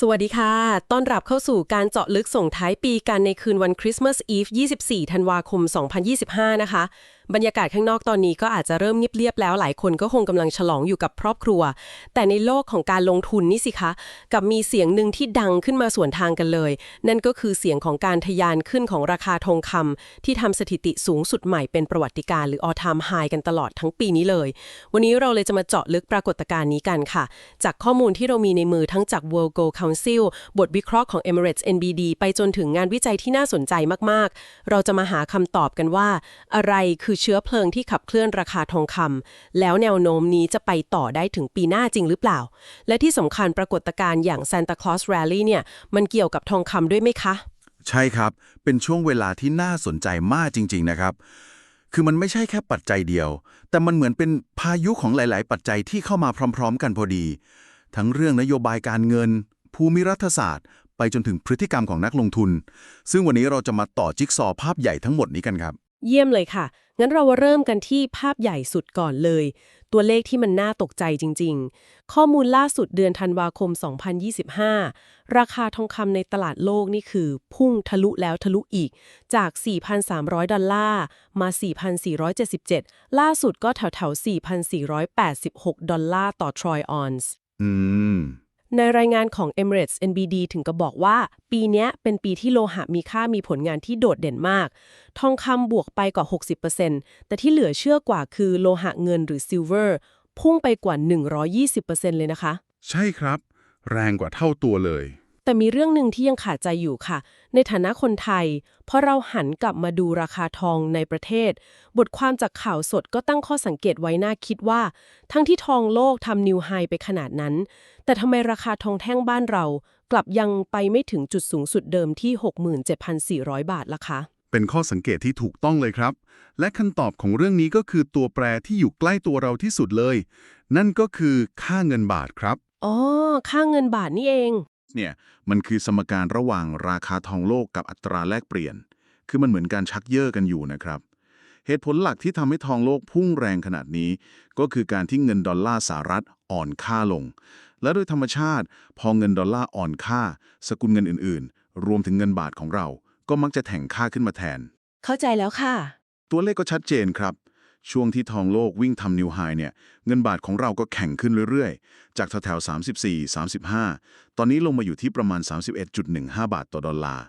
สวัสดีค่ะ ต้อนรับเข้าสู่การเจาะลึกส่งท้ายปีกันในคืนวันคริสต์มาสอีฟ 24 ธันวาคม 2025 นะคะ บรรยากาศข้างนอกตอนนี้ก็อาจจะเริ่มเงียบๆแล้ว หลายคนก็คงกำลังฉลองอยู่กับครอบครัว แต่ในโลกของการลงทุนนี่สิคะกับมีเสียงหนึ่งที่ดังขึ้นมาสวนทางกันเลย นั่นก็คือเสียงของการทะยานขึ้นของราคาทองคำที่ทำสถิติสูงสุดใหม่เป็นประวัติการณ์หรือ all time high กันตลอดทั้งปีนี้เลย วันนี้เราเลยจะมาเจาะลึกปรากฏการณ์นี้กันค่ะ จากข้อมูลที่เรามีในมือทั้งจาก World Gold Council บทวิเคราะห์ของ Emirates NBD ไปจนถึงงานวิจัยที่น่าสนใจมากๆ เราจะมาหาคำตอบกันว่า อะไรคือเชื้อเพลิงที่ขับเคลื่อนราคาทองคำแล้วแนวโน้มนี้จะไปต่อได้ถึงปีหน้าจริงหรือเปล่า และที่สำคัญปรากฏการณ์อย่าง Santa Claus Rally เนี่ย มันเกี่ยวกับทองคำด้วยไหมคะ ใช่ครับ เป็นช่วงเวลาที่น่าสนใจมากจริง ๆ นะครับ คือมันไม่ใช่แค่ปัจจัยเดียว แต่มันเหมือนเป็นพายุของหลาย ๆ ปัจจัยที่เข้ามาพร้อม ๆ กันพอดี ทั้งเรื่องนโยบายการเงิน ภูมิรัฐศาสตร์ไปจนถึงพฤติกรรมของนักลงทุน ซึ่งวันนี้เราจะมาต่อจิ๊กซอว์ภาพใหญ่ทั้งหมดนี้กันครับ เยี่ยมเลยค่ะ งั้นเราเริ่มกันที่ภาพใหญ่สุดก่อนเลย ตัวเลขที่มันน่าตกใจจริง ๆ ข้อมูลล่าสุดเดือนธันวาคม 2025 ราคาทองคำในตลาดโลกนี่คือ พุ่งทะลุแล้วทะลุอีก จาก 4,300 ดอลลาร์ มา 4,477 ล่าสุดก็แถวๆ 4,486 ดอลลาร์ต่อทรอยออนซ์ อืม ในรายงานของ Emirates NBD ถึงกับบอกว่า ปีนี้เป็นปีที่โลหะมีค่ามีผลงานที่โดดเด่นมาก ทองคำบวกไปกว่า 60%แต่ที่เหลือเชื่อกว่าคือโลหะเงินหรือซิลเวอร์พุ่งไปกว่า 120%เลยนะคะ ใช่ครับ แรงกว่าเท่าตัวเลย แต่มีเรื่องหนึ่งที่ยังขาดใจอยู่ค่ะ ในฐานะคนไทยพอเราหันกลับมาดูราคาทองในประเทศ บทความจากข่าวสดก็ตั้งข้อสังเกตไว้น่าคิดว่า ทั้งที่ทองโลกทำนิวไฮไปขนาดนั้น แต่ทำไมราคาทองแท่งบ้านเรา กลับยังไปไม่ถึงจุดสูงสุดเดิมที่ 67,400 บาทล่ะคะเป็นข้อสังเกตที่ถูกต้องเลยครับ และคำตอบของเรื่องนี้ก็คือตัวแปรที่อยู่ใกล้ตัวเราที่สุดเลย นั่นก็คือค่าเงินบาทครับ อ๋อ ค่าเงินบาทนี่เอง เนี่ยมันคือสมการระหว่างราคาทองโลกกับอัตราแลกเปลี่ยน คือมันเหมือนการชักเย่อกันอยู่นะครับ เหตุผลหลักที่ทำให้ทองโลกพุ่งแรงขนาดนี้ ก็คือการที่เงินดอลลาร์สหรัฐอ่อนค่าลง และโดยธรรมชาติ พอเงินดอลลาร์อ่อนค่า สกุลเงินอื่นๆ รวมถึงเงินบาทของเรา ก็มักจะแถ่งค่าขึ้นมาแทน เข้าใจแล้วค่ะ ตัวเลขก็ชัดเจนครับ ช่วงที่ทองโลกวิ่งทำนิวไฮเนี่ย เงินบาทของเราก็แข็งขึ้นเรื่อยๆ จากแถวๆ34 35 ตอนนี้ลงมาอยู่ที่ประมาณ 31.15 บาทต่อดอลลาร์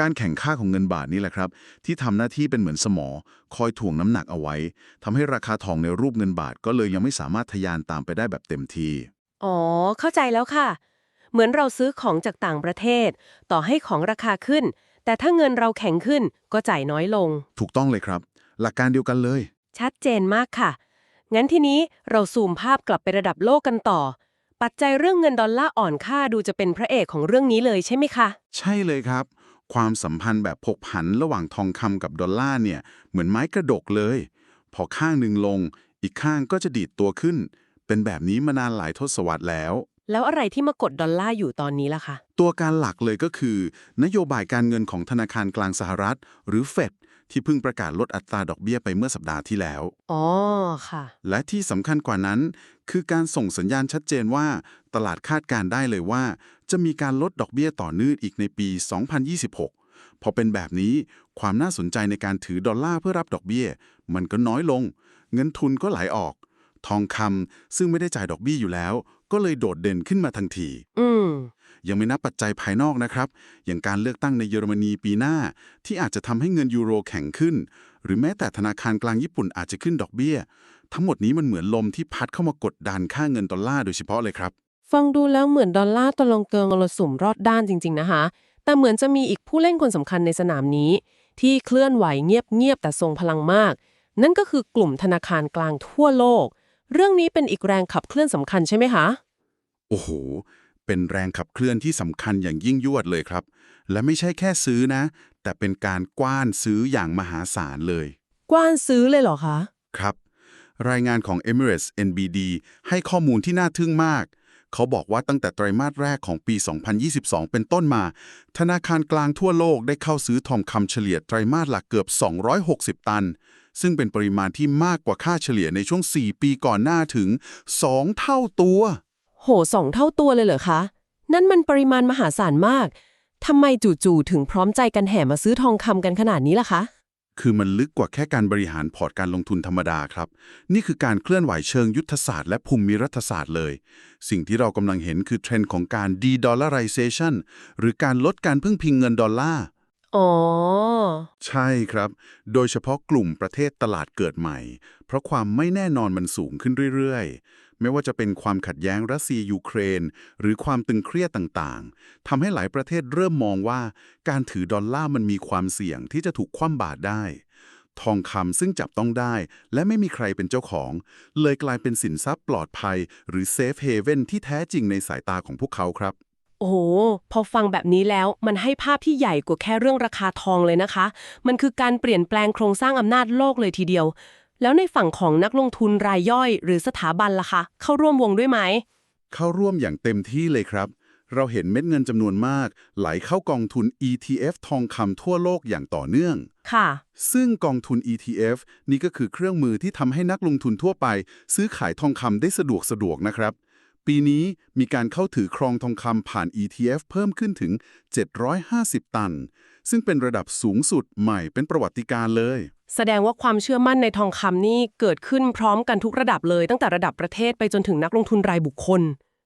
การแข่งค่าของเงินบาทนี่แหละครับ ที่ทำหน้าที่เป็นเหมือนสมอ คอยถ่วงน้ำหนักเอาไว้ทำให้ราคาทองในรูปเงินบาทก็เลยยังไม่สามารถทะยานตามไปได้แบบเต็มที อ๋อ เข้าใจแล้วค่ะ เหมือนเราซื้อของจากต่างประเทศ ต่อให้ของราคาขึ้น แต่ถ้าเงินเราแข็งขึ้นก็จ่ายน้อยลง ถูกต้องเลยครับ หลักการเดียวกันเลย ชัดเจนมากค่ะ งั้นทีนี้เราซูมภาพกลับไประดับโลกกันต่อ ปัจจัยเรื่องเงินดอลลาร์อ่อนค่าดูจะเป็นพระเอกของเรื่องนี้เลยใช่ไหมคะ ใช่เลยครับ ความสัมพันธ์แบบผกผันระหว่างทองคำกับดอลลาร์เนี่ย เหมือนไม้กระดกเลย พอข้างหนึ่งลง อีกข้างก็จะดีดตัวขึ้น เป็นแบบนี้มานานหลายทศวรรษแล้วแล้วอะไรที่มากดดอลลาร์อยู่ตอนนี้ล่ะคะ ตัวการหลักเลยก็คือ นโยบายการเงินของธนาคารกลางสหรัฐ หรือเฟด ที่เพิ่งประกาศลดอัตราดอกเบี้ยไปเมื่อสัปดาห์ที่แล้ว อ๋อ ค่ะ และที่สำคัญกว่านั้น คือการส่งสัญญาณชัดเจนว่า ตลาดคาดการณ์ได้เลยว่า จะมีการลดดอกเบี้ยต่อเนื่องอีกในปี 2026 พอเป็นแบบนี้ความน่าสนใจในการถือดอลลาร์เพื่อรับดอกเบี้ย มันก็น้อยลง เงินทุนก็ไหลออก ทองคำซึ่งไม่ได้จ่ายดอกเบี้ยอยู่แล้ว ก็เลยโดดเด่นขึ้นมาทันที อืม ยังไม่นับปัจจัยภายนอกนะครับ อย่างการเลือกตั้งในเยอรมนีปีหน้า ที่อาจจะทำให้เงินยูโรแข็งขึ้น หรือแม้แต่ธนาคารกลางญี่ปุ่นอาจจะขึ้นดอกเบี้ย ทั้งหมดนี้มันเหมือนลมที่พัดเข้ามากดดันค่าเงินดอลลาร์โดยเฉพาะเลยครับ ฟังดูแล้วเหมือนดอลลาร์ตะลงเกิงมรสุมรอดด้านจริง ๆ นะคะ แต่เหมือนจะมีอีกผู้เล่นคนสำคัญในสนามนี้ ที่เคลื่อนไหวเงียบๆแต่ทรงพลังมาก นั่นก็คือกลุ่มธนาคารกลางทั่วโลก เรื่องนี้เป็นอีกแรงขับเคลื่อนสำคัญใช่ไหมคะ โอ้โห เป็นแรงขับเคลื่อนที่สำคัญอย่างยิ่งยวดเลยครับ และไม่ใช่แค่ซื้อนะ แต่เป็นการกว้านซื้ออย่างมหาศาลเลย กว้านซื้อเลยเหรอคะ ครับ รายงานของ Emirates NBD ให้ข้อมูลที่น่าทึ่งมากเขาบอกว่าตั้งแต่ไตรมาสแรกของปี 2022 เป็นต้นมา ธนาคารกลางทั่วโลกได้เข้าซื้อทองคำเฉลี่ยไตรมาสละเกือบ 260 ตัน ซึ่งเป็นปริมาณที่มากกว่าค่าเฉลี่ยในช่วง 4 ปีก่อนหน้าถึง 2 เท่าตัว โหสองเท่าตัวเลยเหรอคะ นั่นมันปริมาณมหาศาลมากทำไมจู่ๆถึงพร้อมใจกันแห่มาซื้อทองคำกันขนาดนี้ล่ะคะ คือมันลึกกว่าแค่การบริหารพอร์ตการลงทุนธรรมดาครับ นี่คือการเคลื่อนไหวเชิงยุทธศาสตร์และภูมิรัฐศาสตร์เลย สิ่งที่เรากำลังเห็นคือเทรนด์ของการ de-dollarization หรือการลดการพึ่งพิงเงินดอลลาร์อ๋อ ใช่ครับ โดยเฉพาะกลุ่มประเทศตลาดเกิดใหม่ เพราะความไม่แน่นอนมันสูงขึ้นเรื่อยๆ ไม่ว่าจะเป็นความขัดแย้งรัสเซียยูเครน หรือความตึงเครียดต่างๆทำให้หลายประเทศเริ่มมองว่า การถือดอลลาร์มันมีความเสี่ยงที่จะถูกคว่ำบาตรได้ ทองคำซึ่งจับต้องได้ และไม่มีใครเป็นเจ้าของ เลยกลายเป็นสินทรัพย์ปลอดภัย หรือเซฟเฮเว่นที่แท้จริงในสายตาของพวกเขาครับโอ้โห พอฟังแบบนี้แล้วมันให้ภาพที่ใหญ่กว่าแค่เรื่องราคาทองเลยนะคะ มันคือการเปลี่ยนแปลงโครงสร้างอำนาจโลกเลยทีเดียว แล้วในฝั่งของนักลงทุนรายย่อย หรือสถาบันล่ะคะ เข้าร่วมวงด้วยไหม เข้าร่วมอย่างเต็มที่เลยครับ เราเห็นเม็ดเงินจำนวนมาก ไหลเข้ากองทุน ETF ทองคำทั่วโลกอย่างต่อเนื่อง ค่ะ ซึ่งกองทุน ETF นี่ก็คือเครื่องมือที่ทำให้นักลงทุนทั่วไป ซื้อขายทองคำได้สะดวกสะดวกนะครับ ปีนี้มีการเข้าถือครองทองคำผ่าน ETF เพิ่มขึ้นถึง 750 ตัน ซึ่งเป็นระดับสูงสุดใหม่เป็นประวัติการณ์เลย แสดงว่าความเชื่อมั่นในทองคำนี่เกิดขึ้นพร้อมกันทุกระดับเลย ตั้งแต่ระดับประเทศไปจนถึงนักลงทุนรายบุคคล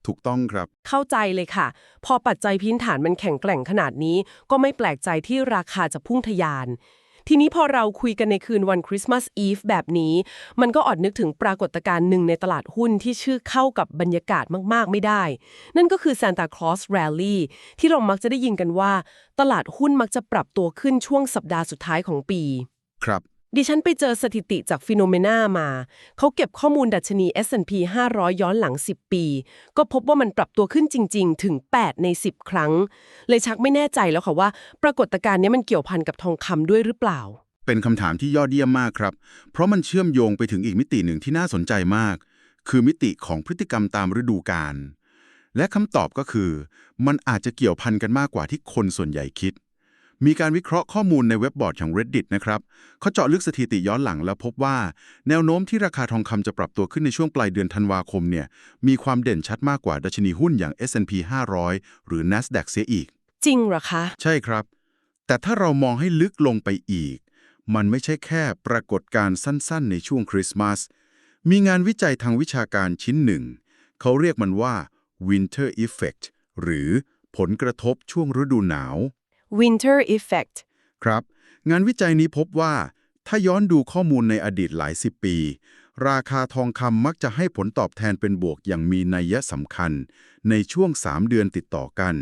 ถูกต้องครับ เข้าใจเลยค่ะ พอปัจจัยพื้นฐานมันแข็งแกร่งขนาดนี้ ก็ไม่แปลกใจที่ราคาจะพุ่งทะยาน ทีนี้พอเราคุยกันในคืนวันคริสต์มาสอีฟแบบนี้ มันก็อดนึกถึงปรากฏการณ์หนึ่งในตลาดหุ้นที่ชื่อเข้ากับบรรยากาศมาก ๆ ไม่ได้ นั่นก็คือ Santa Claus Rally ที่เรามักจะได้ยินกันว่า ตลาดหุ้นมักจะปรับตัวขึ้นช่วงสัปดาห์สุดท้ายของปี ครับ ดิฉันไปเจอสถิติจากฟิโนเมนามา เขาเก็บข้อมูลดัชนี S&P 500 ย้อนหลัง 10 ปี ก็พบว่ามันปรับตัวขึ้นจริง ๆ ถึง 8 ใน 10 ครั้ง เลยชักไม่แน่ใจแล้วค่ะว่า ปรากฏการณ์นี้มันเกี่ยวพันกับทองคำด้วยหรือเปล่า เป็นคำถามที่ยอดเยี่ยมมากครับ เพราะมันเชื่อมโยงไปถึงอีกมิติหนึ่งที่น่าสนใจมาก คือมิติของพฤติกรรมตามฤดูกาลและคำตอบก็คือ มันอาจจะเกี่ยวพันกันมากกว่าที่คนส่วนใหญ่คิด มีการวิเคราะห์ข้อมูลในเว็บบอร์ดของ Reddit นะครับเขาเจาะลึกสถิติย้อนหลังแล้วพบว่า แนวโน้มที่ราคาทองคำจะปรับตัวขึ้นในช่วงปลายเดือนธันวาคมเนี่ยมีความเด่นชัดมากกว่าดัชนีหุ้นอย่าง S&P 500 หรือ NASDAQ เสียอีก จริงเหรอคะ ใช่ครับ แต่ถ้าเรามองให้ลึกลงไปอีก มันไม่ใช่แค่ปรากฏการณ์สั้นๆ ในช่วงคริสต์มาสมีงานวิจัยทางวิชาการชิ้นหนึ่ง เขาเรียกมันว่า Winter Effect หรือผลกระทบช่วงฤดูหนาว Winter Effect ครับ งานวิจัยนี้พบว่า ถ้าย้อนดูข้อมูลในอดีตหลายสิบปี ราคาทองคำมักจะให้ผลตอบแทนเป็นบวกอย่างมีนัยสำคัญ ในช่วง 3 เดือนติดต่อกัน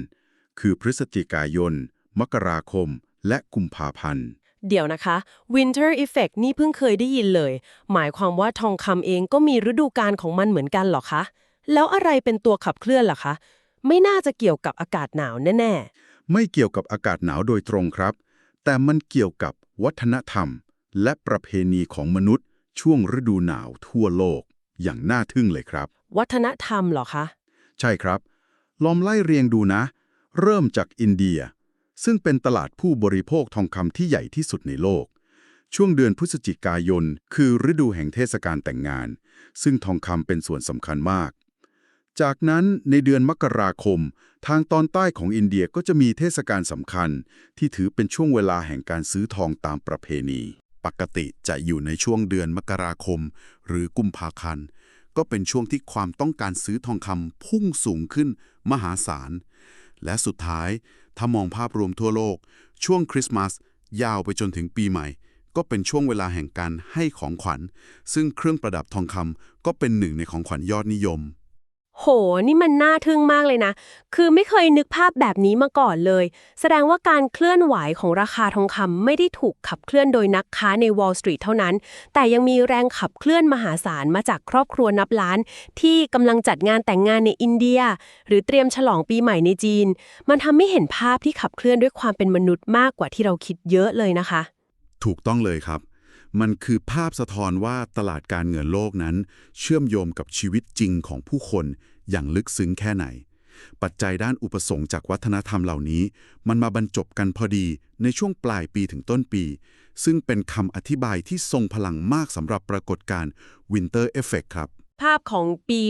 คือพฤศจิกายน มกราคม และกุมภาพันธ์เดี๋ยวนะคะ Winter Effect นี่เพิ่งเคยได้ยินเลย หมายความว่าทองคำเองก็มีฤดูกาลของมันเหมือนกันเหรอคะ แล้วอะไรเป็นตัวขับเคลื่อนล่ะคะ ไม่น่าจะเกี่ยวกับอากาศหนาวแน่ ไม่เกี่ยวกับอากาศหนาวโดยตรงครับ แต่มันเกี่ยวกับวัฒนธรรม และประเพณีของมนุษย์ ช่วงฤดูหนาวทั่วโลก อย่างน่าทึ่งเลยครับๆวัฒนธรรมเหรอคะ ใช่ครับ ลองไล่เรียงดูนะ เริ่มจากอินเดีย ซึ่งเป็นตลาดผู้บริโภคทองคำที่ใหญ่ที่สุดในโลก ช่วงเดือนพฤศจิกายน คือฤดูแห่งเทศกาลแต่งงาน ซึ่งทองคำเป็นส่วนสำคัญมาก จากนั้นในเดือนมกราคม ทางตอนใต้ของอินเดียก็จะมีเทศกาลสำคัญ ที่ถือเป็นช่วงเวลาแห่งการซื้อทองตามประเพณี ปกติจะอยู่ในช่วงเดือนมกราคม หรือกุมภาพันธ์ก็เป็นช่วงที่ความต้องการซื้อทองคำพุ่งสูงขึ้นมหาศาล และสุดท้าย ถ้ามองภาพรวมทั่วโลก ช่วงคริสต์มาสยาวไปจนถึงปีใหม่ ก็เป็นช่วงเวลาแห่งการให้ของขวัญ ซึ่งเครื่องประดับทองคำก็เป็นหนึ่งในของขวัญยอดนิยม โห นี่มันน่าทึ่งมากเลยนะ คือไม่เคยนึกภาพแบบนี้มาก่อนเลย แสดงว่าการเคลื่อนไหวของราคาทองคำไม่ได้ถูกขับเคลื่อนโดยนักค้าใน Wall Street เท่านั้น แต่ยังมีแรงขับเคลื่อนมหาศาลมาจากครอบครัวนับล้าน ที่กำลังจัดงานแต่งงานในอินเดีย หรือเตรียมฉลองปีใหม่ในจีน มันทำให้เห็นภาพที่ขับเคลื่อนด้วยความเป็นมนุษย์มากกว่าที่เราคิดเยอะเลยนะคะ ถูกต้องเลยครับ มันคือภาพสะท้อนว่าตลาดการเงินโลกนั้น เชื่อมโยงกับชีวิตจริงของผู้คนอย่างลึกซึ้งแค่ไหน ปัจจัยด้านอุปสงค์จากวัฒนธรรมเหล่านี้ มันมาบรรจบกันพอดีในช่วงปลายปีถึงต้นปี ซึ่งเป็นคำอธิบายที่ทรงพลังมากสำหรับปรากฏการณ์ Winter Effect ครับ ภาพของปี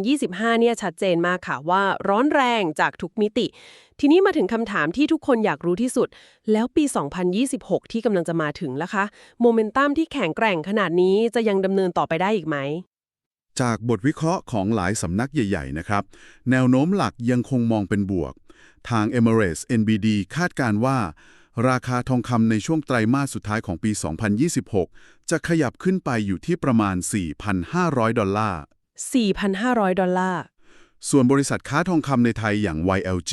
2025 เนี่ยชัดเจนมากค่ะว่าร้อนแรงจากทุกมิติ ทีนี้มาถึงคำถามที่ทุกคนอยากรู้ที่สุด แล้วปี 2026 ที่กำลังจะมาถึงล่ะคะ โมเมนตัมที่แข็งแกร่งขนาดนี้จะยังดำเนินต่อไปได้อีกไหม จากบทวิเคราะห์ของหลายสำนักใหญ่ ๆ นะครับ แนวโน้มหลักยังคงมองเป็นบวก ทาง Emirates NBD คาดการณ์ว่า ราคาทองคำในช่วงไตรมาสสุดท้ายของปี 2026 จะขยับขึ้นไปอยู่ที่ประมาณ 4,500 ดอลลาร์ 4,500 ดอลลาร์ ส่วนบริษัทค้าทองคำในไทยอย่าง YLG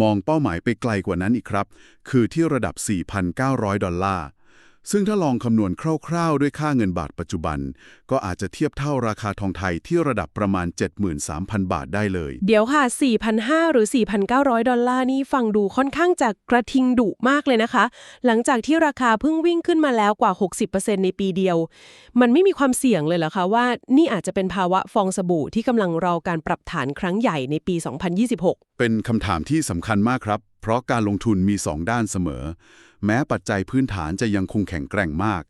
มองเป้าหมายไปไกลกว่านั้นอีกครับ คือที่ระดับ 4,900 ดอลลาร์ ซึ่งถ้าลองคำนวณคร่าวๆ ด้วยค่าเงินบาทปัจจุบัน ก็อาจจะเทียบเท่าราคาทองไทยที่ระดับประมาณ 73,000 บาทได้เลย เดี๋ยวค่ะ4,500 หรือ 4,900 ดอลลาร์นี่ฟังดูค่อนข้างจะกระทิงดุมากเลยนะคะ หลังจากที่ราคาเพิ่งวิ่งขึ้นมาแล้วกว่า 60%ในปีเดียว มันไม่มีความเสี่ยงเลยเหรอคะว่านี่อาจจะเป็นภาวะฟองสบู่ที่กำลังรอการปรับฐานครั้งใหญ่ในปี 2026 เป็นคำถามที่สำคัญมากครับ เพราะการลงทุนมี 2 ด้านเสมอ แม้ปัจจัยพื้นฐานจะยังคงแข็งแกร่งมาก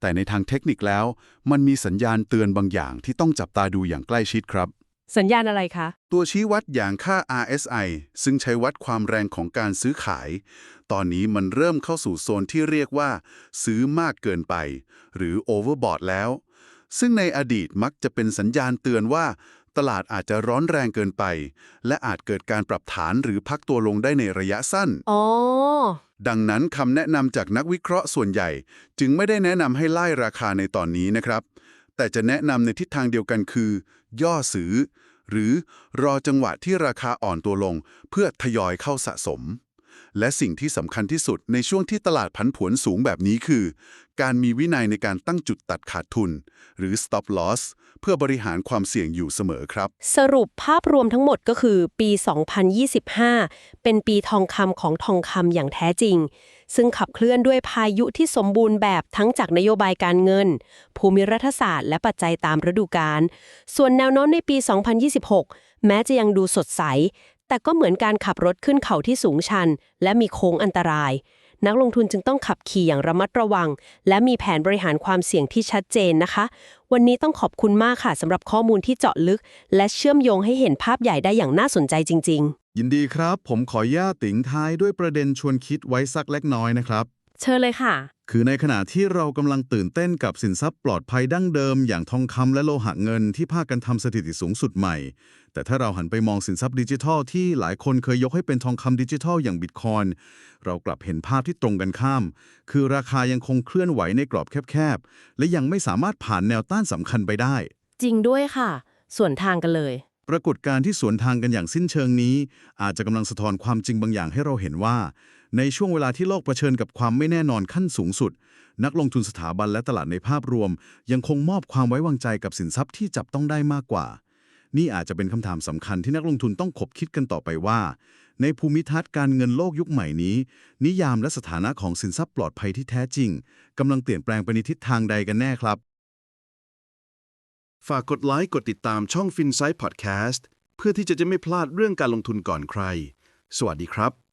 แต่ในทางเทคนิคแล้ว มันมีสัญญาณเตือนบางอย่างที่ต้องจับตาดูอย่างใกล้ชิดครับ สัญญาณอะไรคะ ตัวชี้วัดอย่างค่า RSI ซึ่งใช้วัดความแรงของการซื้อขาย ตอนนี้มันเริ่มเข้าสู่โซนที่เรียกว่า ซื้อมากเกินไป หรือ overbought แล้ว ซึ่งในอดีตมักจะเป็นสัญญาณเตือนว่า ตลาดอาจจะร้อนแรงเกินไป และอาจเกิดการปรับฐานหรือพักตัวลงได้ในระยะสั้น อ๋อ ดังนั้นคำแนะนำจากนักวิเคราะห์ส่วนใหญ่ จึงไม่ได้แนะนำให้ไล่ราคาในตอนนี้นะครับ แต่จะแนะนำในทิศทางเดียวกันคือ ย่อซื้อ หรือรอจังหวะที่ราคาอ่อนตัวลง เพื่อทยอยเข้าสะสม และสิ่งที่สำคัญที่สุดในช่วงที่ตลาดผันผวนสูงแบบนี้คือ การมีวินัยในการตั้งจุดตัดขาดทุน หรือ stop loss เพื่อบริหารความเสี่ยงอยู่เสมอครับ สรุปภาพรวมทั้งหมดก็คือปี 2025 เป็นปีทองคำของทองคำอย่างแท้จริง ซึ่งขับเคลื่อนด้วยพายุที่สมบูรณ์แบบทั้งจากนโยบายการเงิน ภูมิรัฐศาสตร์และปัจจัยตามฤดูกาลส่วนแนวโน้มในปี 2026 แม้จะยังดูสดใส แต่ก็เหมือนการขับรถขึ้นเขาที่สูงชัน และมีโค้งอันตราย นักลงทุนจึงต้องขับขี่อย่างระมัดระวัง และมีแผนบริหารความเสี่ยงที่ชัดเจนนะคะ วันนี้ต้องขอบคุณมากค่ะสำหรับข้อมูลที่เจาะลึก และเชื่อมโยงให้เห็นภาพใหญ่ได้อย่างน่าสนใจจริงยินดีครับ ผมขอย่าติ่งท้ายด้วยประเด็นชวนคิดไว้สักเล็กน้อยนะครับ เชิญเลยค่ะ คือในขณะที่เรากำลังตื่นเต้นกับสินทรัพย์ปลอดภัยดั้งเดิม อย่างทองคำและโลหะเงินที่พากันทำสถิติสูงสุดใหม่ แต่ถ้าเราหันไปมองสินทรัพย์ดิจิทัลที่หลายคนเคยยกให้เป็นทองคำดิจิทัลอย่างบิตคอยน์เรากลับเห็นภาพที่ตรงกันข้าม คือราคายังคงเคลื่อนไหวในกรอบแคบๆ และยังไม่สามารถผ่านแนวต้านสำคัญไปได้ จริงด้วยค่ะ ส่วนทางกันเลย ปรากฏการณ์ที่สวนทางกันอย่างสิ้นเชิงนี้ อาจจะกำลังสะท้อนความจริงบางอย่างให้เราเห็นว่า ในช่วงเวลาที่โลกเผชิญกับความไม่แน่นอนขั้นสูงสุด นักลงทุนสถาบันและตลาดในภาพรวม ยังคงมอบความไว้วางใจกับสินทรัพย์ที่จับต้องได้มากกว่า นี่อาจจะเป็นคำถามสำคัญที่นักลงทุนต้องขบคิดกันต่อไปว่า ในภูมิทัศน์การเงินโลกยุคใหม่นี้ นิยามและสถานะของสินทรัพย์ปลอดภัยที่แท้จริงกำลังเปลี่ยนแปลงไปในทิศทางใดกันแน่ครับ ฝากกดไลค์กดติดตามช่อง FinSight Podcast เพื่อที่จะไม่พลาดเรื่องการลงทุนก่อนใคร สวัสดีครับ